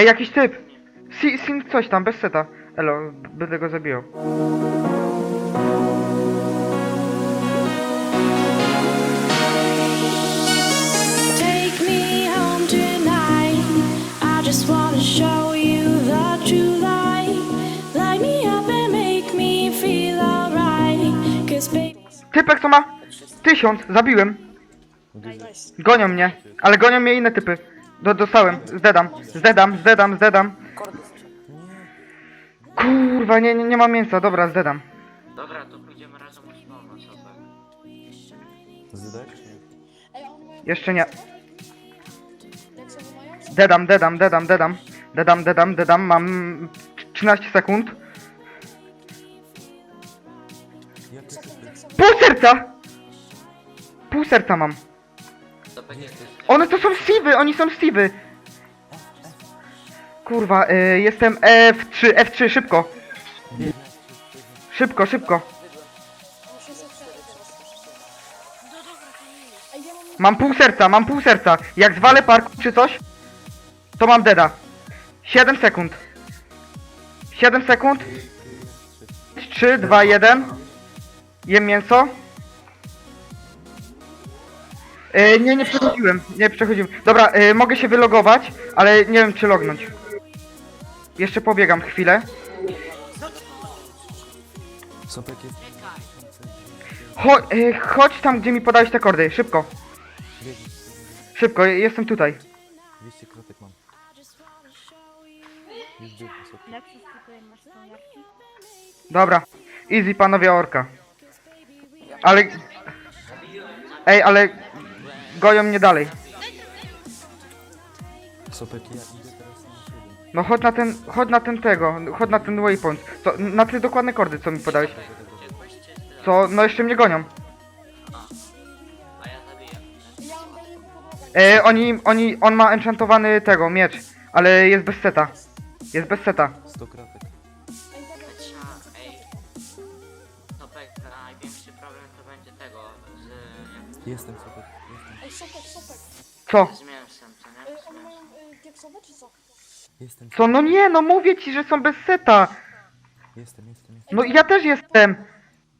Ej, jakiś typ! Si, sin coś tam, bez seta. Elo, będę go zabijał. Take me home tonight. I just wanna show you the true light. Light me up and make me feel alright. Cause baby. Typek co ma? Tysiąc, zabiłem. Gonią mnie, ale gonią mnie inne typy. Do, dostałem, zdedam, zdedam, zdedam, zdedam. Kurwa, nie, nie, nie mam mięsa, dobra, zdedam. Dobra, to pójdziemy razem u Simona, super. Zydek? Jeszcze nie. Dedam, dedam, dedam, dedam. Dedam, dedam, dedam, mam 13 sekund. Pół serca! Pół serca mam. One to są Steve'y, oni są Steve'y. Kurwa, y, jestem F3, F3, szybko. Szybko, szybko. Mam pół serca, mam pół serca. Jak zwalę park czy coś, to mam deda. 7 sekund. 7 sekund. 3, 2, 1. Jem mięso. E, nie, nie przechodziłem, nie przechodziłem. Dobra, e, mogę się wylogować, ale nie wiem czy lognąć. Jeszcze pobiegam chwilę. Sopek jest... Cho e, chodź tam, gdzie mi podałeś te kordy, szybko. Szybko, je- jestem tutaj. 200 kratek mam. Już był sopek. Nexus tutaj masz tą jarki? Dobra, easy panowie orka. Ale... Ej, ale... Goją mnie dalej. Sopek, ja idę teraz na siebie. No chodź na ten, chodź na ten tego, chodź na ten waypoint. Co, na te dokładne kordy, co mi podałeś. Co, no jeszcze mnie gonią. A ja zabiję. E, oni, oni, on ma enchantowany tego, miecz, ale jest bez seta. Jest bez seta. 100 kratek. Jestem Sopek, jestem. Ej, sopek, sopek. Co? nie? Ej, mają y, czy co? Jestem, Co? No nie, no mówię ci, że są bez seta. jestem, jestem, jestem. No ja też jestem.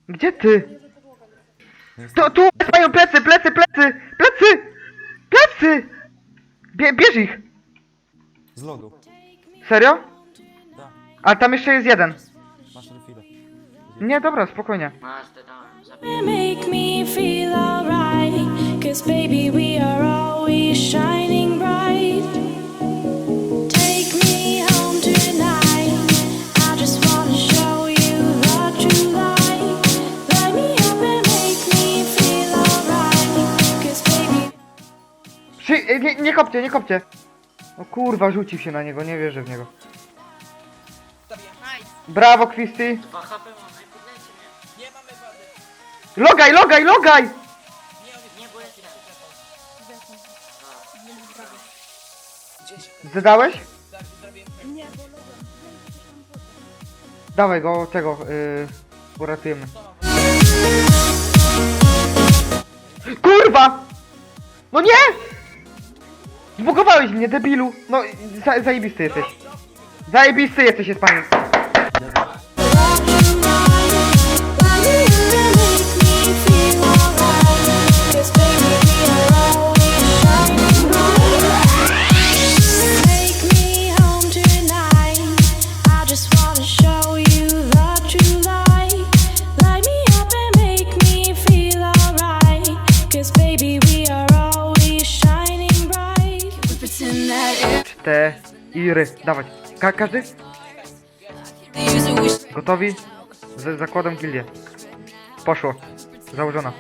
Gdzie ty? Podłogę. No jestem. Tu, tu mają plecy, plecy, plecy, plecy, plecy. Bie, bierz ich. Z lodu. Serio? Da, Ale tam jeszcze jest jeden. masz refile. Nie, dobra, spokojnie. Masz, zabiję. Make me feel alright. Cause baby, we are always shining bright. Take me home tonight. I just wanna show you the true light. Light me up and make me feel alright. Cause baby, Przy, e, nie, nie kopcie, nie kopcie. O kurwa, rzucił się na niego, nie wierzę w niego. Brawo, Kwisty. 2 HP mam. Logaj, logaj, logaj! Nie, bo? Nie. Dawaj go, tego, yy, uratujemy. Kurwa! No nie! Zbugowałeś mnie, debilu! No, za, zajebisty jesteś. Zajebisty jesteś, jest panie. Іри. Давай. Как кажи? Готові? За, за кодом гільдії. Пошо. Заужено.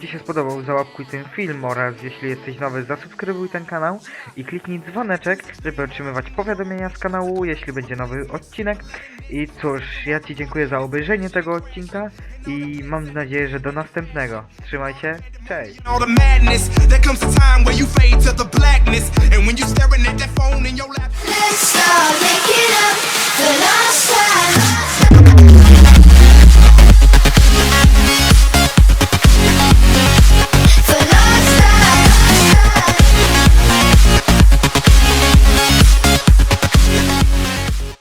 Jeśli się spodobał, załapkuj ten film oraz jeśli jesteś nowy, zasubskrybuj ten kanał i kliknij dzwoneczek, żeby otrzymywać powiadomienia z kanału, jeśli będzie nowy odcinek. I cóż, ja Ci dziękuję za obejrzenie tego odcinka i mam nadzieję, że do następnego. Trzymaj się, cześć!